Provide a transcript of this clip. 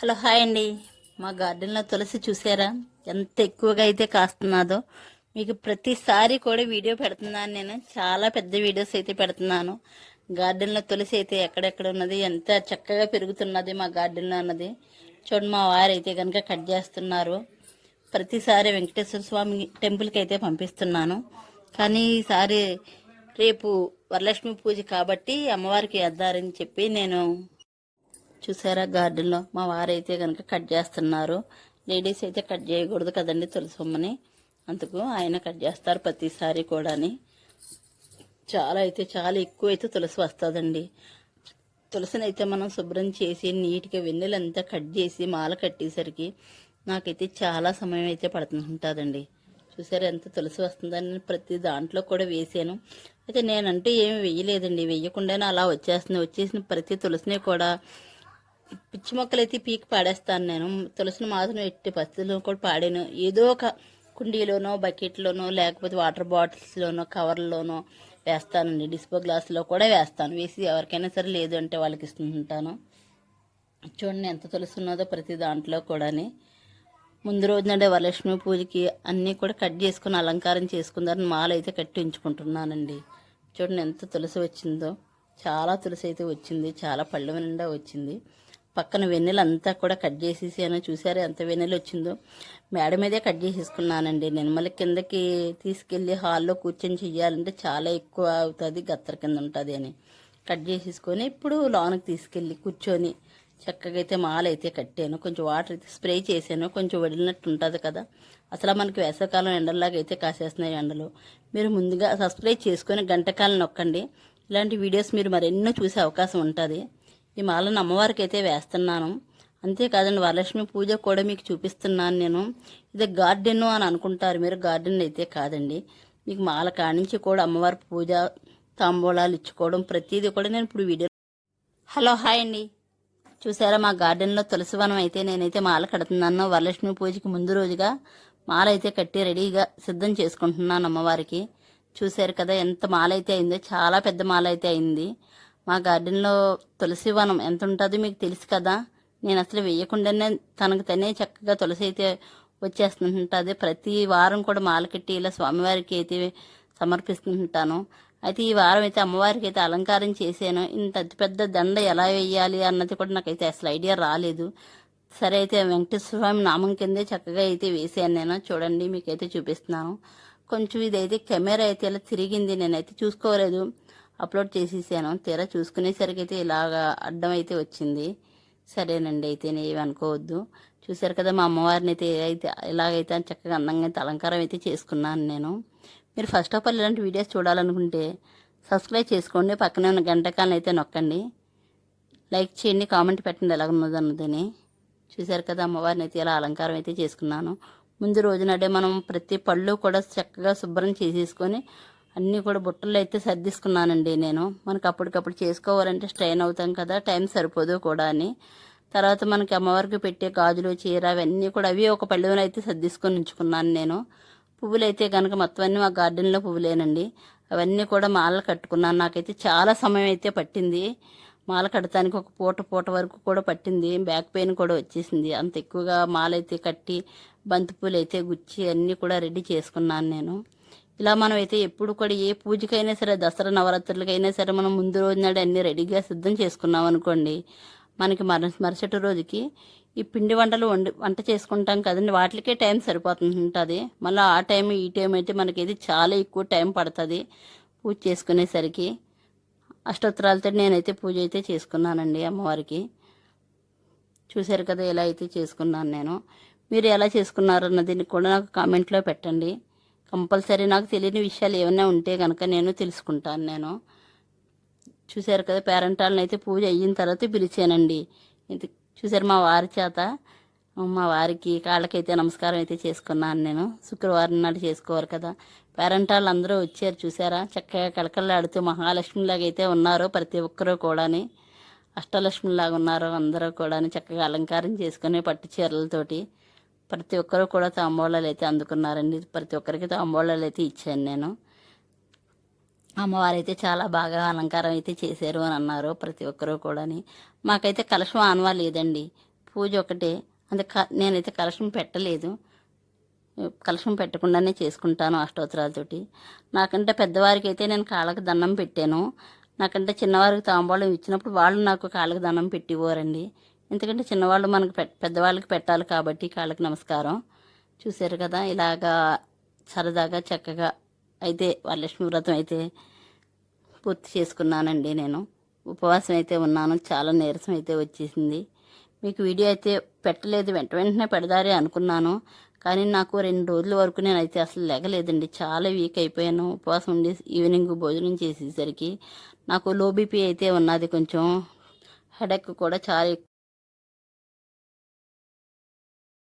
Hello hi అండి. మా గార్డెన్లో తులసి చూసారా? ఎంత ఎక్కువగా అయితే కాస్తున్నదో. మీకు ప్రతిసారి కూడా వీడియో పెడుతున్నాను నేను. చాలా పెద్ద వీడియోస్ అయితే పెడుతున్నాను. గార్డెన్లో తులసి అయితే ఎక్కడెక్కడ ఉన్నది ఎంత చక్కగా పెరుగుతున్నది మా గార్డెన్లో అన్నది. చూడండి మా వారు అయితే కనుక కట్ చేస్తున్నారు. ప్రతిసారి వెంకటేశ్వర స్వామి టెంపుల్కి అయితే పంపిస్తున్నాను. కానీ ఈసారి రేపు వరలక్ష్మి పూజ కాబట్టి అమ్మవారికి వేద్దారని చెప్పి నేను చూసారా గార్డెన్లో? మా వారైతే కనుక కట్ చేస్తున్నారు. లేడీస్ అయితే కట్ చేయకూడదు కదండి తులసమ్మని. అందుకు ఆయన కట్ చేస్తారు ప్రతిసారి కూడాని. చాలా అయితే చాలా ఎక్కువ అయితే తులసి వస్తుందండి. తులసిని అయితే మనం శుభ్రం చేసి నీట్గా వెన్నెలంతా కట్ చేసి మాల కట్టేసరికి నాకైతే చాలా సమయం అయితే పడుతుంటుందండి. చూసారు ఎంత తులసి వస్తుందని నేను ప్రతి దాంట్లో కూడా వేసాను. అయితే నేనంటూ ఏమి వేయలేదండి వేయకుండానే అలా వచ్చేస్తుంది. వచ్చేసిన ప్రతి తులసిని కూడా పిచ్చి మొక్కలు అయితే పీకి పాడేస్తాను నేను. తులసిని మాత్రం ఎట్టి పరిస్థితుల్లో కూడా పాడాను. ఏదో ఒక కుండీలోనో బకెట్లోనో లేకపోతే వాటర్ బాటిల్స్లోనో కవర్లోనో వేస్తానండి. డిస్పో గ్లాసులో కూడా వేస్తాను. వేసి ఎవరికైనా సరే లేదు అంటే వాళ్ళకి ఇస్తుంటాను. చూడండి ఎంత తులసి ఉన్నదో ప్రతి దాంట్లో కూడాని. ముందు రోజు వరలక్ష్మి పూజకి అన్నీ కూడా కట్ చేసుకుని అలంకారం చేసుకుందారని మాల అయితే కట్టి ఉంచుకుంటున్నానండి. చూడండి ఎంత తులసి వచ్చిందో. చాలా తులసి అయితే వచ్చింది. చాలా పళ్ళ నిండా వచ్చింది. పక్కన వెన్నెలు అంతా కూడా కట్ చేసేసాను చూసారా? ఎంత వెన్నెలు వచ్చిందో మేడ మీదే కట్ చేసేసుకున్నానండి. నేను మళ్ళీ కిందకి తీసుకెళ్ళి హాల్లో కూర్చొని చెయ్యాలంటే చాలా ఎక్కువ అవుతుంది గత్తర కింద ఉంటుంది అని. కట్ చేసేసుకొని ఇప్పుడు లోనకి తీసుకెళ్ళి కూర్చొని చక్కగా అయితే మాల అయితే కట్టాను. కొంచెం వాటర్ అయితే స్ప్రే చేశాను. కొంచెం వడిలినట్టు ఉంటుంది కదా. అసలు మనకి వేసవకాలం ఎండల్లాగా అయితే కాసేస్తున్నాయి ఎండలు. మీరు ముందుగా సబ్స్క్రైబ్ చేసుకొని గంటకాలం నొక్కండి. ఇలాంటి వీడియోస్ మీరు మరెన్నో చూసే అవకాశం ఉంటుంది. ఈ మాలను అమ్మవారికి అయితే వేస్తున్నాను. అంతేకాదండి వరలక్ష్మి పూజ కూడా మీకు చూపిస్తున్నాను నేను. ఇది గార్డెన్ అని అనుకుంటారు మీరు. గార్డెన్ అయితే కాదండి. మీకు మాల కానించి కూడా అమ్మవారి పూజ తాంబూలాలు ఇచ్చుకోవడం ప్రతిదీ కూడా నేను ఇప్పుడు వీడియో హలో హాయ్ అండి. చూసారా మా గార్డెన్లో తులసివనం అయితే నేనైతే మాల కడుతున్నాను. వరలక్ష్మి పూజకి ముందు రోజుగా మాల అయితే కట్టి రెడీగా సిద్ధం చేసుకుంటున్నాను అమ్మవారికి. చూశారు కదా ఎంత మాల అయితే అయిందో చాలా పెద్ద మాల అయితే అయింది. మా గార్డెన్లో తులసి వనం ఎంత ఉంటుందో మీకు తెలుసు కదా. నేను అసలు వేయకుండానే తనకు తనే చక్కగా తులసి అయితే వచ్చేస్తుంటుంది ప్రతి వారం కూడా మాలకెట్టి ఇలా స్వామివారికి అయితే సమర్పిస్తుంటాను. అయితే ఈ వారం అయితే అమ్మవారికి అయితే అలంకారం చేశాను. ఇంత అతిపెద్ద దండ ఎలా వేయాలి అన్నది కూడా నాకైతే అసలు ఐడియా రాలేదు. సరే అయితే వెంకటేశ్వర స్వామి నామం కిందే చక్కగా అయితే వేసాను నేను. చూడండి మీకైతే చూపిస్తున్నాను. కొంచెం ఇదైతే కెమెరా అయితే ఇలా తిరిగింది. నేనైతే చూసుకోలేదు. అప్లోడ్ చేసేసాను. తీరా చూసుకునేసరికి అయితే ఇలాగా అడ్డం అయితే వచ్చింది. సరేనండి అయితే నేను అనుకోవద్దు. చూశారు కదా మా అమ్మవారిని అయితే అయితే ఇలాగైతే చక్కగా అందంగా అయితే అలంకారం అయితే చేసుకున్నాను నేను. మీరు ఫస్ట్ ఆఫ్ ఆల్ ఇలాంటి వీడియోస్ చూడాలనుకుంటే సబ్స్క్రైబ్ చేసుకోండి. పక్కనే ఉన్న గంటకాలను అయితే నొక్కండి. లైక్ చేయండి కామెంట్ పెట్టండి ఎలా ఉన్నది అన్నదని. చూశారు కదా అమ్మవారిని అయితే ఇలా అలంకారం అయితే చేసుకున్నాను. ముందు రోజునాడే మనం ప్రతి పళ్ళు కూడా చక్కగా శుభ్రం చేసేసుకొని అన్నీ కూడా బుట్టలు అయితే సర్దిసుకున్నానండి నేను. మనకు అప్పటికప్పుడు చేసుకోవాలంటే స్ట్రెయిన్ అవుతాం కదా టైం సరిపోదు కూడా అని. తర్వాత మనకి అమ్మవారికి పెట్టే గాజులు చీర అవన్నీ కూడా అవి ఒక పళ్ళున అయితే సర్దిసుకొని ఉంచుకున్నాను నేను. పువ్వులు అయితే కనుక మొత్తం అన్నీ మా గార్డెన్లో పువ్వులేనండి. అవన్నీ కూడా మాలలు కట్టుకున్నాను. నాకైతే చాలా సమయం అయితే పట్టింది. మాల కడటానికి ఒక పూట పూట వరకు కూడా పట్టింది. బ్యాక్ పెయిన్ కూడా వచ్చేసింది. అంత ఎక్కువగా మాలైతే కట్టి బంతిపూలు అయితే గుచ్చి అన్నీ కూడా రెడీ చేసుకున్నాను నేను. ఇలా మనం అయితే ఎప్పుడు కూడా ఏ పూజకైనా సరే దసరా నవరాత్రులకైనా సరే మనం ముందు రోజు నాడు అన్ని రెడీగా సిద్ధం చేసుకున్నాం అనుకోండి మనకి మర మరుసటి రోజుకి ఈ పిండి వంటలు వండి వంట చేసుకుంటాం కదండి వాటికే టైం సరిపోతుంటుంది మళ్ళీ ఆ టైం ఈ టైం అయితే మనకి ఇది చాలా ఎక్కువ టైం పడుతుంది పూజ చేసుకునేసరికి. అష్టోత్తరాలతో నేనైతే పూజ అయితే చేసుకున్నానండి అమ్మవారికి. చూశారు కదా ఎలా అయితే చేసుకున్నాను నేను. మీరు ఎలా చేసుకున్నారన్నది కూడా నాకు కామెంట్లో పెట్టండి. కంపల్సరీ నాకు తెలియని విషయాలు ఏమైనా ఉంటే కనుక నేను తెలుసుకుంటాను నేను. చూశారు కదా పేరెంటాలను అయితే పూజ అయిన తర్వాత పిలిచానండి. ఇది చూశారు మా వారి చేత మా వారికి కాళ్ళకైతే నమస్కారం అయితే చేసుకున్నాను నేను. శుక్రవారం నాడు చేసుకోవాలి కదా. పేరెంటాళ్ళు అందరూ వచ్చారు చూసారా చక్కగా కళకళలాడుతూ మహాలక్ష్మిలాగా అయితే ఉన్నారు ప్రతి ఒక్కరూ కూడాని. అష్టలక్ష్మిలాగా ఉన్నారు అందరూ కూడాని. చక్కగా అలంకారం చేసుకుని పట్టు చీరలతోటి ప్రతి ఒక్కరు కూడా తాంబూలాలు అయితే అందుకున్నారండి. ప్రతి ఒక్కరికి తాంబూలాలు అయితే ఇచ్చాను నేను. అమ్మవారు అయితే చాలా బాగా అలంకారం అయితే చేశారు అని అన్నారు ప్రతి ఒక్కరూ కూడాని. మాకైతే కలశం ఆనవా లేదండి. పూజ ఒకటే. అంత క- నేనైతే కలశం పెట్టలేదు. కలశం పెట్టకుండానే చేసుకుంటాను అష్టోత్తరాలతోటి. నాకంటే పెద్దవారికి అయితే నేను కాళ్ళకు దండం పెట్టాను. నాకంటే చిన్నవారికి తాంబూలం ఇచ్చినప్పుడు వాళ్ళు నాకు కాళ్ళకు దండం పెట్టివ్వరండి. ఎందుకంటే చిన్నవాళ్ళు మనకు పె పెద్దవాళ్ళకి పెట్టాలి కాబట్టి కాళ్ళకి నమస్కారం. చూశారు కదా ఇలాగా సరదాగా చక్కగా అయితే వరలక్ష్మి వ్రతం అయితే పూర్తి చేసుకున్నానండి నేను. ఉపవాసం అయితే ఉన్నాను చాలా నీరసం అయితే వచ్చేసింది. మీకు వీడియో అయితే పెట్టలేదు వెంట వెంటనే పెడదారే అనుకున్నాను. కానీ నాకు రెండు రోజుల వరకు నేను అయితే అసలు లేగలేదండి. చాలా వీక్ అయిపోయాను. ఉపవాసం ఉండి ఈవినింగ్ భోజనం చేసేసరికి నాకు లో బీపీ అయితే ఉన్నది కొంచెం. హెడేక్ కూడా చాలా